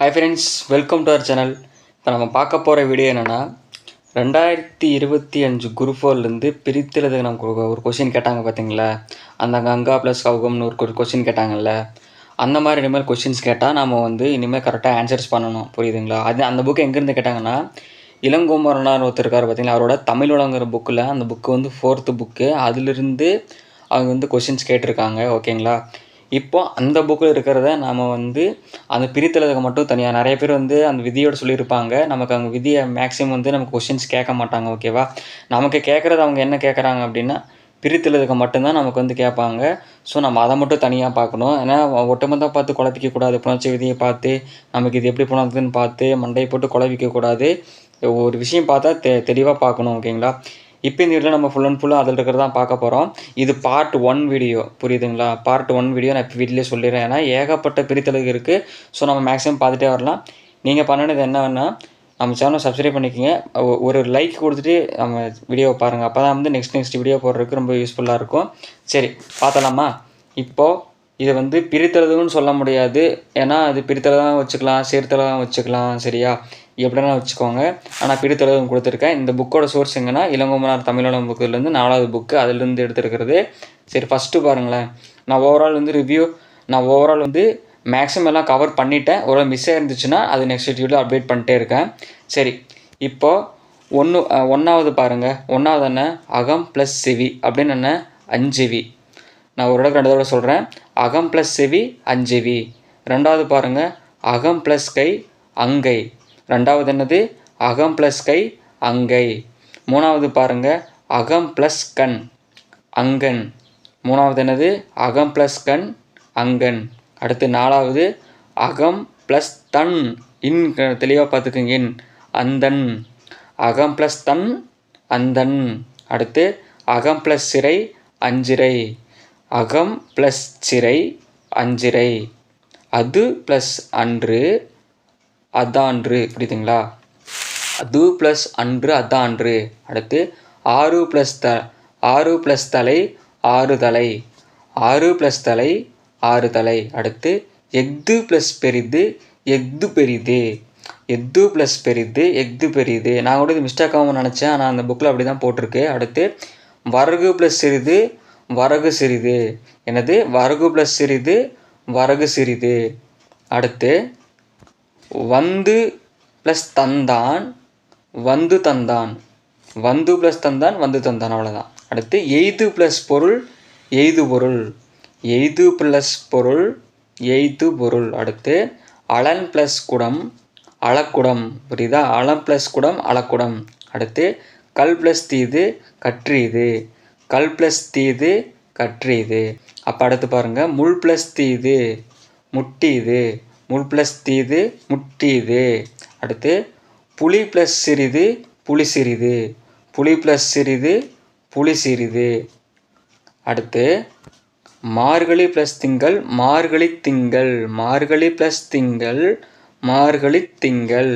Hi friends welcome to our channel இப்போ நம்ம பார்க்க போகிற வீடியோ என்னென்னா ரெண்டாயிரத்தி இருபத்தி அஞ்சு குரூப் ஃபோர்லேருந்து பிரித்துறதுக்கு நமக்கு ஒரு- ஒரு கொஷின் கேட்டாங்க பார்த்தீங்களா அந்த கங்கா ப்ளஸ் கவுகம்னு ஒரு கொஷின் கேட்டாங்கல்ல. அந்த மாதிரி இனிமேல் கொஷின்ஸ் கேட்டால் நம்ம வந்து இனிமேல் கரெக்டாக ஆன்சர்ஸ் பண்ணணும். புரியுதுங்களா? அது அந்த புக்கு எங்கேருந்து கேட்டாங்கன்னா இளங்கோமரனார் ஒருத்தர் இருக்கார் பார்த்தீங்களா அவரோட தமிழோடங்கிற புக்கில் அந்த புக்கு வந்து ஃபோர்த்து புக்கு அதிலிருந்து அவங்க வந்து கொஷின்ஸ் கேட்டிருக்காங்க ஓகேங்களா இப்போ அந்த புக்கில் இருக்கிறத நாம் வந்து அந்த பிரித்தலுக்கு மட்டும் தனியாக நிறைய பேர் வந்து அந்த விதியோடு சொல்லியிருப்பாங்க. நமக்கு அங்கே விதியை மேக்ஸிமம் வந்து நமக்கு கொஷின்ஸ் கேட்க மாட்டாங்க ஓகேவா நமக்கு கேட்குறது அவங்க என்ன கேட்குறாங்க அப்படின்னா பிரித்தலுக்கு மட்டும்தான் நமக்கு வந்து கேட்பாங்க. ஸோ நம்ம அதை மட்டும் தனியாக பார்க்கணும். ஏன்னா ஒட்டுமொத்தமாக பார்த்து குழப்பிக்கக்கூடாது புணர்ச்சி விதியை பார்த்து நமக்கு இது எப்படி புணர்றதுன்னு பார்த்து மண்டையை போட்டு குழப்பிக்கக்கூடாது ஒரு விஷயம் பார்த்தா தெ தெளிவாக பார்க்கணும் ஓகேங்களா இப்போ இந்த வீடியோவில் நம்ம ஃபுல் அண்ட் ஃபுல்லாக அதில் இருக்கிறதான் பார்க்க போகிறோம் இது பார்ட் ஒன் வீடியோ புரியுதுங்களா? பார்ட் ஒன் வீடியோ நான் இப்போ வீட்டிலே சொல்லிடுறேன். ஏன்னா ஏகப்பட்ட பிரித்தலுக்கு இருக்குது ஸோ நம்ம மேக்ஸிமம் பார்த்துட்டே வரலாம். நீங்கள் பண்ணினது என்னன்னா நம்ம சேனலை சப்ஸ்கிரைப் பண்ணிக்கோங்க. ஒரு லைக் கொடுத்துட்டு நம்ம வீடியோவை பாருங்கள் அப்போ தான் வந்து நெக்ஸ்ட் நெக்ஸ்ட் வீடியோ போடுறதுக்கு ரொம்ப யூஸ்ஃபுல்லாக இருக்கும். சரி பார்த்தலாமா இப்போது இதை வந்து பிரித்தளதுன்னு சொல்ல முடியாது. ஏன்னா அது பிரித்தெழுதான் வச்சுக்கலாம் சேர்த்தெழுதான் வச்சுக்கலாம் சரியா? எப்படின்னா வச்சுக்கோங்க. ஆனால் பிரித்தெழுதும் கொடுத்துருக்கேன். இந்த புக்கோட சோர்ஸ் எங்கன்னா இளங்கோமனார் தமிழோட புக்குலேருந்து நாலாவது புக்கு அதுலேருந்து எடுத்துருக்கிறது. சரி ஃபஸ்ட்டு பாருங்களேன். நான் ஓவரால் வந்து ரிவ்யூ நான் ஓவரால் வந்து மேக்ஸிமம் எல்லாம் கவர் பண்ணிட்டேன். ஒரு மிஸ் ஆயிருந்துச்சுன்னா அது நெக்ஸ்ட் வீடியோவில் அப்டேட் பண்ணிட்டே இருக்கேன். சரி இப்போது ஒன்று ஒன்றாவது பாருங்கள் ஒன்றாவது என்ன? அகம் ப்ளஸ் செவி. அப்படின்னு என்ன? அஞ்சுவி. நான் ஒரு தடவை ரெண்டு தடவை சொல்கிறேன் அகம் ப்ளஸ் செவி அஞ்சுவி. ரெண்டாவது பாருங்கள் அகம் ப்ளஸ் கை அங்கை. ரெண்டாவது என்னது? அகம் ப்ளஸ் கை அங்கை. மூணாவது பாருங்கள் அகம் ப்ளஸ் கண் அங்கன். மூணாவது என்னது? அகம் ப்ளஸ் கண் அங்கன். அடுத்து நாலாவது அகம் ப்ளஸ் தன். இன் தெளிவாக பார்த்துக்குங்க. இன். அந்தன் அகம் ப்ளஸ் தன் அந்தன் அடுத்து அகம் ப்ளஸ் சிறை அஞ்சிரை அகம் ப்ளஸ் சிறை அஞ்சிரை அது ப்ளஸ் அன்று. அதான்று புரியுதுங்களா? அது ப்ளஸ் அன்று அதான்று. அடுத்து ஆறு ப்ளஸ் த ஆறு ப்ளஸ் தலை ஆறு தலை. ஆறு ப்ளஸ் தலை ஆறு தலை. அடுத்து எஃது ப்ளஸ் பெரிது எஃது பெரிது. எஃது ப்ளஸ் பெரிது எஃது பெரிது. நான் கூட இது மிஸ்டேக் ஆகும் நினச்சேன். ஆனால் அந்த புக்கில் அப்படி தான் போட்டிருக்கு. அடுத்து வரகு ப்ளஸ் சிறிது வரகு சிறிது. என்னது? வரகு ப்ளஸ் சிறிது வரகு சிறிது. அடுத்து வந்து ப்ளஸ் தந்தான் வந்து தந்தான். வந்து ப்ளஸ் தந்தான் வந்து தந்தான் அவ்வளோதான் அடுத்து எய்து ப்ளஸ் பொருள் எய்து பொருள். எய்து ப்ளஸ் பொருள் எய்து பொருள். அடுத்து அலன் ப்ளஸ் குடம் அளக்குடம். புரியுதா? அலம் ப்ளஸ் குடம் அளக்குடம். அடுத்து கல் ப்ளஸ் தீது கற்றீது. கல் ப்ளஸ் தீது கற்றீது. அப்போ அடுத்து பாருங்கள் முள் ப்ளஸ் தீது முட்டீது. முள் ப்ளஸ் தீது முட்டீது. அடுத்து புலி ப்ளஸ் சிறிது புலி சிறிது. புலி ப்ளஸ் சிறிது புலி சிறிது. அடுத்து மார்கழி ப்ளஸ் திங்கள் மார்கழி திங்கள். மார்கழி ப்ளஸ் திங்கள் மார்கழி திங்கள்.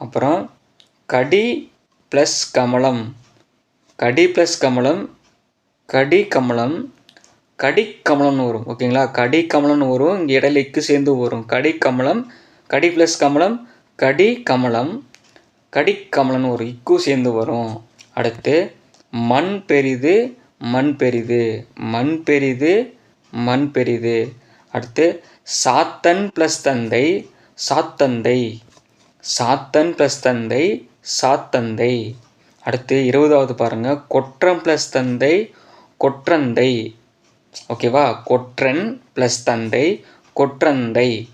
அப்புறம் கடி ப்ளஸ் கமலம். கடி ப்ளஸ் கமலம் கடி கமலம் கடிக்கமலம்னு வரும் ஓகேங்களா? கடி கமலம்னு வரும் இங்கே இடையில இக்கு சேர்ந்து வரும். கடி கமலம் கடி ப்ளஸ் கமலம் கடி கமலம் கடி கமலம்னு ஒரு இக்கு சேர்ந்து வரும். அடுத்து மண் பெரிது மண் பெரிது மண் பெரிது மண் பெரிது. அடுத்து சாத்தன் ப்ளஸ் தந்தை சாத்தந்தை சாத்தன் ப்ளஸ் தந்தை சாத்தந்தை. அடுத்து இருபதாவது பாருங்கள் கொற்றம் ப்ளஸ் தந்தை கொற்றந்தை. ஓகேவா? கொற்றன் ப்ளஸ் தந்தை கொற்றந்தை.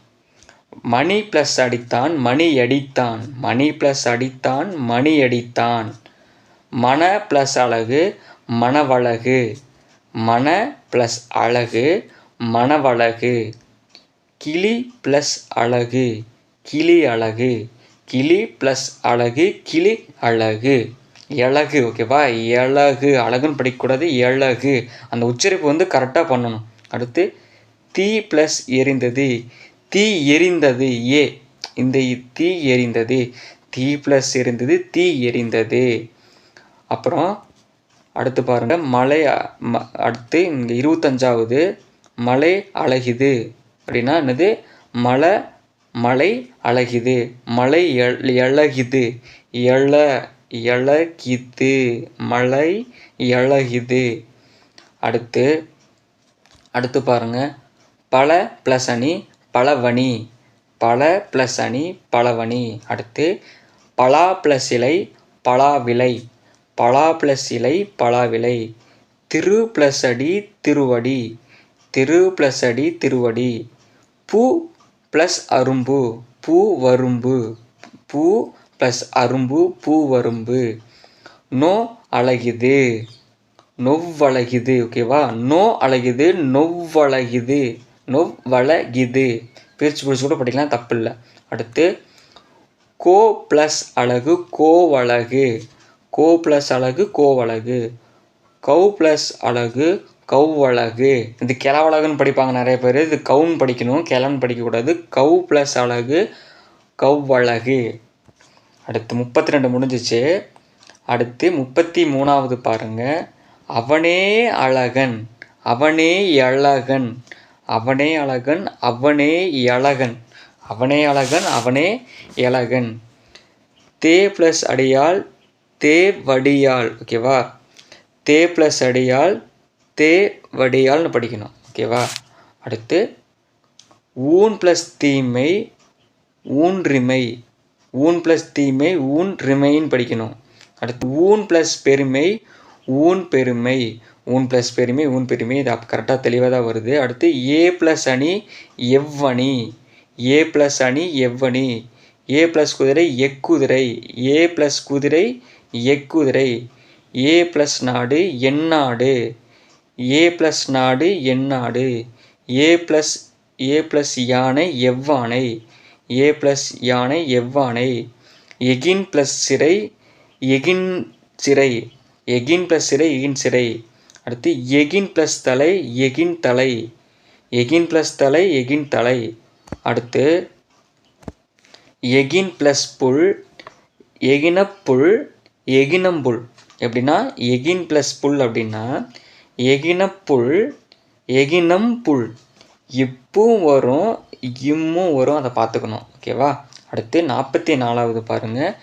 மணி ப்ளஸ் அடித்தான் மணி அடித்தான். மணி ப்ளஸ் அடித்தான் மணி அடித்தான். மன ப்ளஸ் அழகு மணவழகு. மன ப்ளஸ் அழகு மணவழகு. கிளி ப்ளஸ் அழகு கிளி அழகு. கிளி ப்ளஸ் அழகு கிளி அழகு. எழகு ஓகேவா எழகு அழகுன்னு படிக்கக்கூடாது எழகு அந்த உச்சரிப்பு வந்து கரெக்டாக பண்ணணும். அடுத்து தீ ப்ளஸ் எரிந்தது. தீ எரிந்தது ஏ. இந்த தீ எரிந்தது. தீ ப்ளஸ் எரிந்தது தீ எரிந்தது. அப்புறம் அடுத்து பாருங்கள் மலை ம- அடுத்து இங்கே இருபத்தஞ்சாவது மலை அழகிது. அப்படின்னா என்னது? மலை மலை அழகிது. மலை எழ எழகிது. எழ எழகிது மலை எழகிது அடுத்து அடுத்து பாருங்க. பல ப்ளஸ் அணி பலவணி. பல ப்ளஸ் அணி பலவணி. அடுத்து பலா ப்ளஸ் இலை பலாவிலை. பலா ப்ளஸ் இலை பலாவிலை. திரு ப்ளஸ் அடி திருவடி. திரு ப்ளஸ் அடி திருவடி. பூ ப்ளஸ் அரும்பு. பூ வரும்பு. பூ ப்ளஸ் அரும்பு பூ வரும்பு. நோ அழகிது. நொவ்வழகிது ஓகேவா நோ அழகிது நொவ்வழகிது நொவ்வழகிது பிரித்து பிரித்து கூட படிக்கலாம் தப்பு இல்லை அடுத்து கோ ப்ளஸ் அழகு கோவழகு கோ ப்ளஸ் அழகு கோவழகு கவ் ப்ளஸ் அழகு கவ்வழகு இது கிளவழகுன்னு படிப்பாங்க நிறைய பேர். இது கவுன்னு படிக்கணும். கிளன்னு படிக்கக்கூடாது. கவ் ப்ளஸ் அழகு கவ்வழகு அடுத்து முப்பத்தி ரெண்டு முடிஞ்சிச்சு. அடுத்து முப்பத்தி மூணாவது பாருங்க. அவனே அழகன் அவனே அழகன் அவனே அழகன் அவனே இழகன் அவனே அழகன் அவனே எழகன் தே ப்ளஸ் அடியால் தே வடியால் ஓகேவா தே ப்ளஸ் அடியால் தே வடியால்னு படிக்கணும் ஓகேவா அடுத்து ஊன் ப்ளஸ் தீமை ஊன்றிமை ஊன் ப்ளஸ் தீமை ஊன் ரிமைன்னு படிக்கணும். அடுத்து ஊன் ப்ளஸ் பெருமை ஊன் பெருமை. ஊன் ப்ளஸ் பெருமை ஊன் பெருமை. இது கரெக்டாக தெளிவாக தான் வருது. அடுத்து ஏ ப்ளஸ் அணி எவ்வணி. ஏ ப்ளஸ் அணி எவ்வணி. ஏ ப்ளஸ் குதிரை எக்குதிரை. ஏ ப்ளஸ் குதிரை எக்குதிரை. ஏ ப்ளஸ் நாடு எந்நாடு. ஏ ப்ளஸ் நாடு எந்நாடு. ஏ ப்ளஸ் ஏ ப்ளஸ் யானை எவ்வானை. ஏ ப்ளஸ் யானை எவ்வானை? எகின் ப்ளஸ் சிறை எகின் சிறை எகின் ப்ளஸ் சிறை எகின் சிறை. அடுத்து எகின் ப்ளஸ் தலை எகின் தலை. எகின் ப்ளஸ் தலை எகின் தலை. அடுத்து எகின் ப்ளஸ் புல் எகினப்புல் எகினம்புல் எப்படின்னா எகின் ப்ளஸ் புல் அப்படின்னா எகினப்புல் எகினம் புல். இப்பும் வரும் இம்மும் வரும் அதை பார்த்துக்கணும். ஓகேவா? அடுத்து நாற்பத்தி நாலாவது பாருங்கள்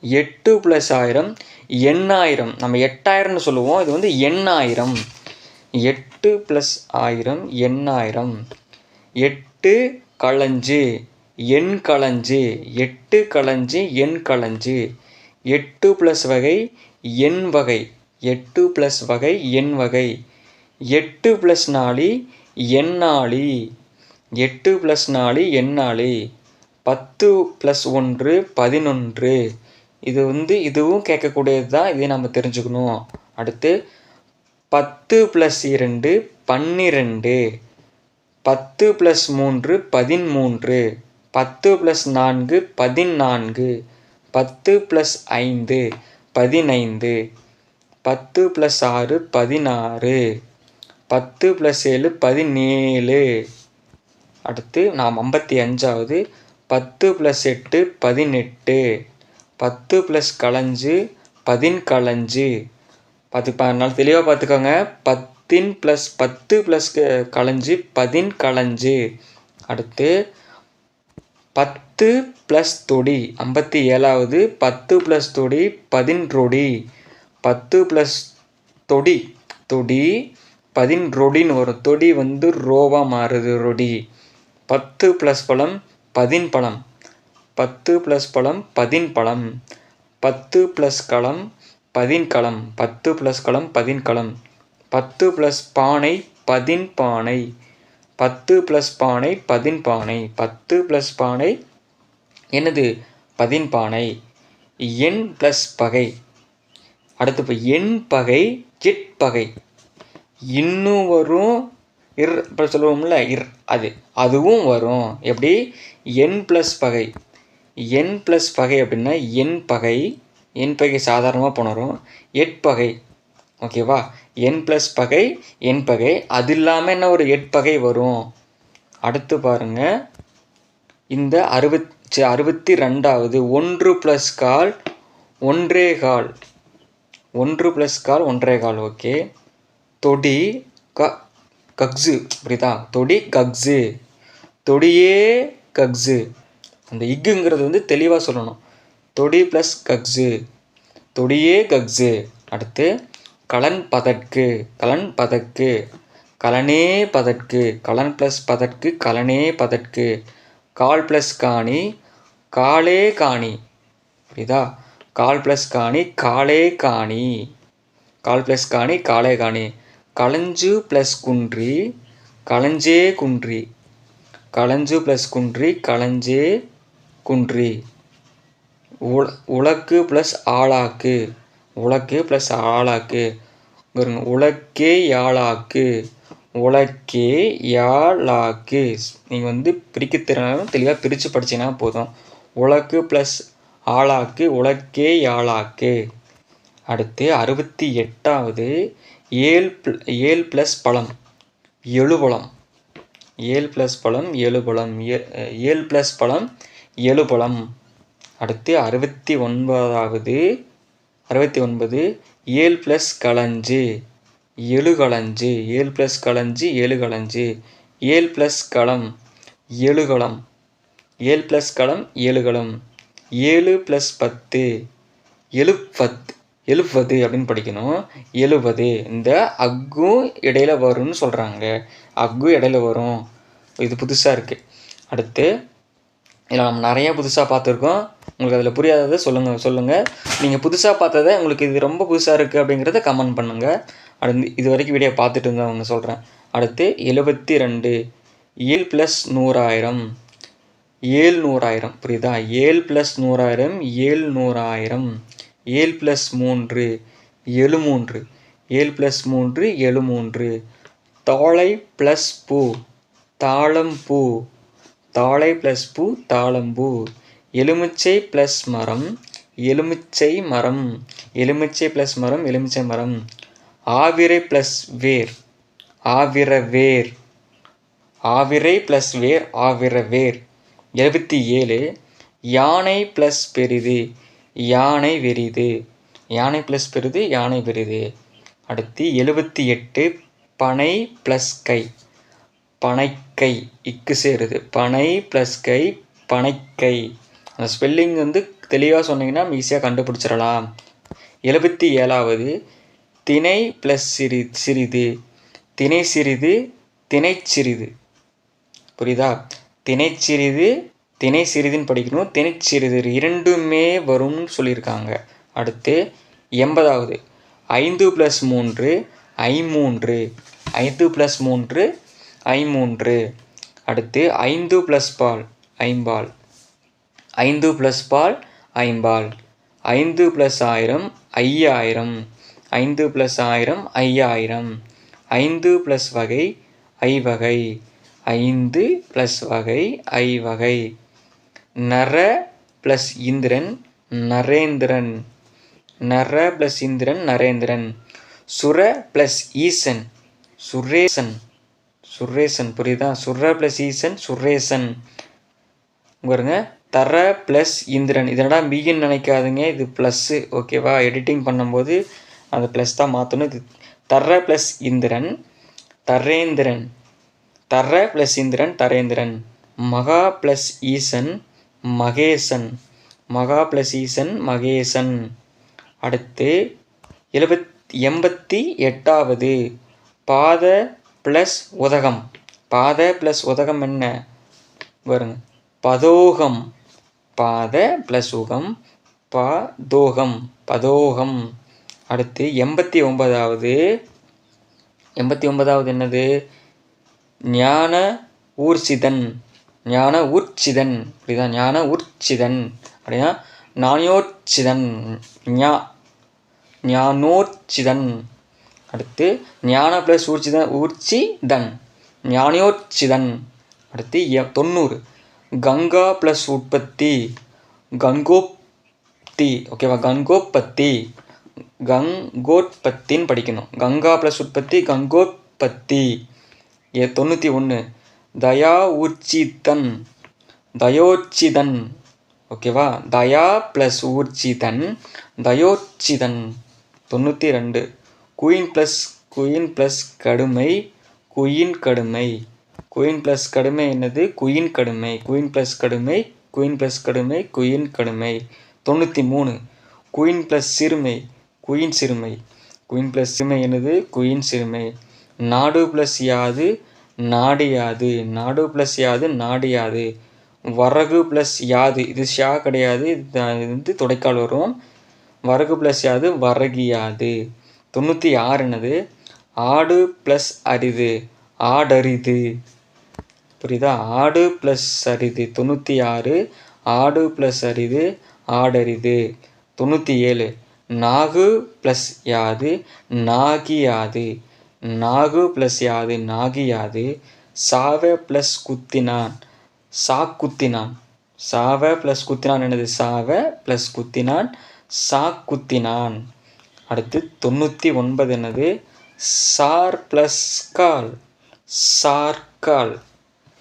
எட்டு ப்ளஸ் ஆயிரம் எண்ணாயிரம். நம்ம எட்டாயிரம்னு சொல்லுவோம். இது வந்து எண்ணாயிரம். எட்டு ப்ளஸ் ஆயிரம் எண்ணாயிரம். எட்டு களஞ்சு எண் களஞ்சு. எட்டு களஞ்சு எண் களஞ்சு. எட்டு ப்ளஸ் வகை எண் வகை. எட்டு ப்ளஸ் வகை எண் வகை. எட்டு ப்ளஸ் நாளி எண்ணாளி எட்டு ப்ளஸ் நாலு எண்ணாலு பத்து ப்ளஸ் ஒன்று பதினொன்று. இது வந்து இதுவும் கேட்கக்கூடியது தான் இதை நம்ம தெரிஞ்சுக்கணும். அடுத்து பத்து ப்ளஸ் இரண்டு பன்னிரெண்டு. பத்து ப்ளஸ் மூன்று பதிமூன்று. பத்து ப்ளஸ் நான்கு பதினான்கு. பத்து ப்ளஸ் ஐந்து பதினைந்து. பத்து ப்ளஸ் ஆறு பதினாறு. பத்து ப்ளஸ் ஏழு பதினேழு. அடுத்து நாம் ஐம்பத்தி அஞ்சாவது பத்து ப்ளஸ் எட்டு பதினெட்டு. பத்து ப்ளஸ் கலஞ்சு பதின்கலஞ்சு. பார்த்து அதனால் தெளிவாக பார்த்துக்கோங்க. பத்தின் ப்ளஸ் பத்து ப்ளஸ் கலைஞ்சு பதின் கலஞ்சு அடுத்து பத்து ப்ளஸ் தொடி ஐம்பத்தி ஏழாவது. பத்து ப்ளஸ் தொடி பதின்றொடி. பத்து ப்ளஸ் தொடி தொடி பதின்றொடின்னு வரும். தொடி வந்து ரோவாக மாறுது ரொடி. பத்து ப்ளஸ் பழம் பதின் பழம். பத்து ப்ளஸ் பழம் பதின் பழம். பத்து ப்ளஸ் களம் பதின் களம். பத்து ப்ளஸ் களம் பதின் களம். பத்து ப்ளஸ் பானை பதின் பானை. பத்து ப்ளஸ் பானை பதின் பானை. பத்து ப்ளஸ் பானை என்னது? பதின் பானை. எண் ப்ளஸ் பகை. அடுத்து இப்போ எண் பகை எட் பகை. இன்னும் வரும் இர் இப்போ சொல்லுவோம்ல இர் அது. அதுவும் வரும். எப்படி? என் ப்ளஸ் பகை. என் ப்ளஸ் பகை அப்படின்னா என் பகை. என் பகை சாதாரணமாக போனரும். எட்பகை ஓகேவா என் ப்ளஸ் பகை என் பகை. அது இல்லாமல் என்ன ஒரு எட்பகை வரும்? அடுத்து பாருங்கள் இந்த அறுபத்தி அறுபத்தி ரெண்டாவது ஒன்று ப்ளஸ் கால் ஒன்றே கால். ஒன்று ப்ளஸ் கால் ஒன்றே கால் ஓகே தொடி க கக்ஸு புரியுதா? தொடி கக்ஸு தொடியே கக்ஸு அந்த இக்குங்கிறது வந்து தெளிவாக சொல்லணும். தொடி ப்ளஸ் கக்ஸு தொடியே கக்ஸு அடுத்து கலன் பதற்கு கலன் பதற்கு. கலனே பதற்கு. கலன் ப்ளஸ் பதற்கு கலனே பதற்கு. கால் ப்ளஸ் காணி காலே காணி. புரியுதா? கால் ப்ளஸ் காணி காலே காணி. கால் ப்ளஸ் காணி காலே காணி. களஞ்சு ப்ளஸ் குன்றி களஞ்சே குன்றி. களஞ்சு ப்ளஸ் குன்றி களஞ்சே குன்றி. உல உலக்கு ப்ளஸ் ஆளாக்கு. உலக்கு ப்ளஸ் ஆளாக்கு. பாருங்க உலக்கே யாழாக்கு உலக்கே யாழாக்கு நீங்கள் வந்து பிரிக்க திறனாலும் தெளிவாக பிரித்து படிச்சீங்கன்னா போதும். உலக்கு ப்ளஸ் ஆளாக்கு உலக்கே யாழாக்கு அடுத்து அறுபத்தி எட்டாவது ஏழு ப்ள ஏழு ப்ளஸ் பழம் எழுபழம் ஏழு ப்ளஸ் பழம் எழுபழம் ஏழு ப்ளஸ் பழம் எழுபழம் அடுத்து அறுபத்தி ஒன்பதாவது அறுபத்தி ஒன்பது ஏழு ப்ளஸ் களஞ்சு எழுகளஞ்சு ஏழு ப்ளஸ் களஞ்சு எழுகளஞ்சு ஏழு ப்ளஸ் களம் எழுகளம் ஏழு ப்ளஸ் களம் ஏழுகளம் ஏழு ப்ளஸ் பத்து எழுபத் எழுபது அப்படின்னு படிக்கணும். எழுபது. இந்த அக்கும் இடையில வரும்னு சொல்கிறாங்க அக்கு இடையில வரும். இது புதுசாக இருக்குது அடுத்து இதில் நம்ம நிறைய புதுசாக பார்த்துருக்கோம். உங்களுக்கு அதில் புரியாததை சொல்லுங்கள் சொல்லுங்கள் நீங்கள் புதுசாக பார்த்ததை உங்களுக்கு இது ரொம்ப புதுசாக இருக்குது அப்படிங்கிறத கமெண்ட் பண்ணுங்கள் அடுத்து இது வரைக்கும் வீடியோ பார்த்துட்டு இருந்தவங்க சொல்கிறேன் அடுத்து எழுபத்தி ரெண்டு ஏழு ப்ளஸ் நூறாயிரம். ஏழு நூறாயிரம். புரியுதா? ஏழு ப்ளஸ் நூறாயிரம் ஏழு நூறாயிரம். ஏழு ப்ளஸ் மூன்று எழு மூன்று. ஏழு ப்ளஸ் மூன்று எழு மூன்று. தாழை ப்ளஸ் பூ தாளம் பூ. தாழை ப்ளஸ் பூ தாளம்பூ எலுமிச்சை ப்ளஸ் மரம் எலுமிச்சை மரம். எலுமிச்சை ப்ளஸ் மரம் எலுமிச்சை மரம். ஆவிரை ப்ளஸ் வேர் ஆவிர வேர். ஆவிரை ப்ளஸ் வேர் ஆவிர வேர். எழுபத்தி ஏழு யானை ப்ளஸ் பெரிது. யானை வெறிது யானை ப்ளஸ் பெறுது யானை பெறுது அடுத்து எழுபத்தி எட்டு பனை ப்ளஸ் கை. பனைக்கை இக்கு சேருது. பனை ப்ளஸ் கை பனைக்கை. அந்த ஸ்பெல்லிங் வந்து தெளிவாக சொன்னீங்கன்னா ஈஸியாக கண்டுபிடிச்சிடலாம். எழுபத்தி ஏழாவது திணை ப்ளஸ் சிறி சிறிது. திணை சிறிது திணை சிறிது. புரியுதா? திணை சிறிது திணை சிறிதுன்னு படிக்கணும். திணை சிறிது இரண்டுமே வரும்னு சொல்லியிருக்காங்க. அடுத்து எண்பதாவது. ஐந்து ப்ளஸ் மூன்று ஐமூன்று ஐந்து ப்ளஸ் மூன்று ஐமூன்று அடுத்து ஐந்து ப்ளஸ் பால் ஐம்பால். ஐந்து ப்ளஸ் பால் ஐம்பால். ஐந்து ப்ளஸ் ஆயிரம் ஐயாயிரம். ஐந்து ப்ளஸ் ஆயிரம் ஐயாயிரம். ஐந்து ப்ளஸ் வகை ஐவகை ஐந்து ப்ளஸ் வகை ஐவகை நர ப்ளஸ் இந்திரன் நரேந்திரன். நர ப்ளஸ் இந்திரன் நரேந்திரன். சுர ப்ளஸ் ஈசன். சுரேசன். சுரேசன் புரியுதா? சுர ப்ளஸ் ஈசன் சுரேசன். பாருங்க. தர ப்ளஸ் இந்திரன். இதனடா பிகின்னு நினைக்காதுங்க. இது ப்ளஸ்ஸு ஓகேவா எடிட்டிங் பண்ணும்போது அந்த ப்ளஸ் தான் மாற்றணும் இது தர ப்ளஸ் இந்திரன் தரேந்திரன். தர ப்ளஸ் இந்திரன் தரேந்திரன். மகா ப்ளஸ் ஈசன் மகேசன். மகா e மகேசன். அடுத்து எழுபத் எண்பத்தி எட்டாவது. பாத ப்ளஸ் உதகம். பாத ப்ளஸ் உதகம் என்ன? வருங்க பதோகம். பாத ப்ளஸ் உகம் பதோகம். பதோகம். அடுத்து எண்பத்தி ஒன்பதாவது. எண்பத்தி ஒன்பதாவது என்னது? ஞான ஊர்சிதன். ஞான உர்ச்சிதன் அப்படிதான் ஞான உர்ச்சிதன் அப்படின்னா ஞானியோர்ச்சிதன். ஞா ஞானோர்ச்சிதன். அடுத்து ஞான ப்ளஸ் ஊர்ச்சிதன் ஊர்ச்சிதன். ஞானியோர்ச்சிதன். அடுத்து தொண்ணூறு. கங்கா ப்ளஸ் உற்பத்தி. கங்கோப்தி. ஓகேவா கங்கோப்பத்தி. கங்கோத்பத்தின்னு படிக்கணும். கங்கா ப்ளஸ் உற்பத்தி கங்கோத்பத்தி ஏ தொண்ணூற்றி ஒன்று தயா ஊர்ச்சிதன் தயோச்சிதன் ஓகேவா? தயா ப்ளஸ் ஊர்ச்சிதன் தயோச்சிதன் தொண்ணூற்றி ரெண்டு குயின் ப்ளஸ் குயின் ப்ளஸ் கடுமை குயின் கடுமை. குயின் ப்ளஸ் கடுமை என்னது? குயின் கடுமை. குயின் ப்ளஸ் கடுமை குயின் ப்ளஸ் கடுமை குயின் கடுமை. தொண்ணூற்றி மூணு குயின் ப்ளஸ் சிறுமை குயின் சிறுமை. குயின் ப்ளஸ் சிறுமை என்னது? குயின் சிறுமை. நாடு ப்ளஸ் யாது? நாடியாது. நாடு ப்ளஸ் யாது நாடியாது. வரகு ப்ளஸ் யாது. இது ஷா கிடையாது. இது வந்து துடைக்கால் வரும். வரகு ப்ளஸ் யாது வரகியாது. தொண்ணூற்றி ஆறு என்னது? ஆடு ப்ளஸ் அரிது. ஆடரிது. புரியுதா? ஆடு ப்ளஸ் அரிது. தொண்ணூற்றி ஆறு ஆடு ப்ளஸ் அரிது ஆடரிது. தொண்ணூற்றி ஏழு நாகு ப்ளஸ் யாது நாகி யாது நாகு ப்ளஸ் யாது நாகி யாது சாவ ப்ளஸ் குத்தினான். சா குத்தினான். சாவ ப்ளஸ் குத்தினான் என்னது? சாவ ப்ளஸ் குத்தினான். சா குத்தினான். அடுத்து தொண்ணூற்றி ஒன்பது என்னது? சார் ப்ளஸ் கால். சார்கால்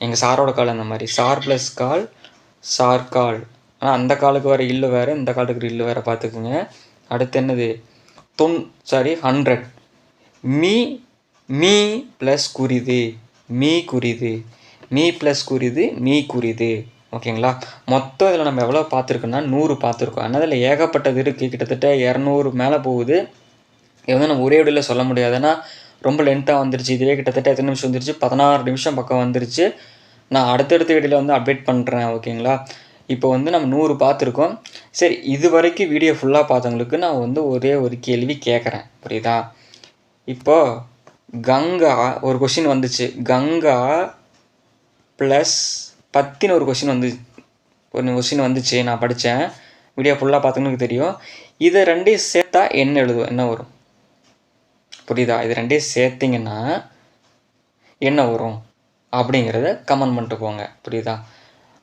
எங்கள் சாரோட கால் அந்த மாதிரி. சார் ப்ளஸ் கால் சார்கால் ஆனால் அந்த காலுக்கு வர இல்லு வேறு இந்த காலுக்கு இல்லு வேறு பார்த்துக்குங்க அடுத்து என்னது? தொன் சாரி ஹண்ட்ரட் மீ மீ ப்ளஸ் குறிது மீ குறிது மீ ப்ளஸ் குறிது மீ குறிது. ஓகேங்களா? மொத்தம் இதில் நம்ம எவ்வளோ பார்த்துருக்கோன்னா நூறு பார்த்துருக்கோம். ஆனால் அதில் ஏகப்பட்டது இருக்குது கிட்டத்தட்ட இரநூறு மேலே போகுது. இது வந்து நம்ம ஒரே வீடியோவில் சொல்ல முடியாது. ஏன்னா ரொம்ப லென்த்தாக வந்துருச்சு. இதுவே கிட்டத்தட்ட எத்தனை நிமிஷம் வந்துருச்சு? பதினாறு நிமிஷம் பக்கம் வந்துருச்சு. நான் அடுத்தடுத்த வீடியோவில் வந்து அப்டேட் பண்ணுறேன் ஓகேங்களா? இப்போ வந்து நம்ம நூறு பார்த்துருக்கோம். சரி இது வரைக்கும் வீடியோ ஃபுல்லாக பார்த்தவங்களுக்கு நான் வந்து ஒரே ஒரு கேள்வி கேட்குறேன். புரியுதா? இப்போ கங்கா ஒரு கொஷின் வந்துச்சு. கங்கா ப்ளஸ் பத்தின்னு ஒரு கொஷின் வந்து ஒரு கொஷின் வந்துச்சு. நான் படித்தேன் வீடியோ ஃபுல்லாக பார்த்தவங்களுக்கு தெரியும். இதை ரெண்டையும் சேர்த்தா என்ன எழுதுவோம் என்ன வரும்? புரியுதா? இது ரெண்டையும் சேர்த்திங்கன்னா என்ன வரும்? அப்படிங்கிறத கமெண்ட் பண்ணிட்டு போங்க. புரியுதா?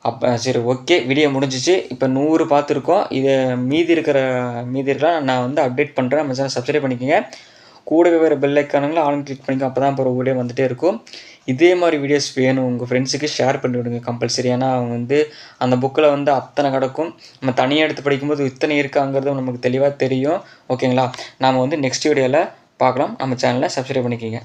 அப்போ சரி ஓகே வீடியோ முடிஞ்சிச்சு. இப்போ நூறு பார்த்துருக்கோம். இதை மீதி இருக்கிற மீதி இருக்கலாம் நான் வந்து அப்டேட் பண்ணுறேன் நம்ம சேனல் சப்ஸ்கிரைப் பண்ணிக்கோங்க. கூடவே வேறு பெல் ஐக்கானுங்களும் ஆன் கிளிக் பண்ணிக்கோ அப்போ தான் போகிற வீடியோ வந்துகிட்டே இருக்கும். இதே மாதிரி வீடியோஸ் வேணும். உங்கள் ஃப்ரெண்ட்ஸுக்கு ஷேர் பண்ணி விடுங்க கம்பல்சரி ஏன்னா அவங்க வந்து அந்த புக்கில் வந்து அத்தனை கிடக்கும். நம்ம தனியாக எடுத்து படிக்கும்போது இத்தனை இருக்காங்கிறது நமக்கு தெளிவாக தெரியும். ஓகேங்களா நாம் வந்து நெக்ஸ்ட் வீடியோவில் பார்க்கலாம். நம்ம சேனலை சப்ஸ்கிரைப் பண்ணிக்கோங்க.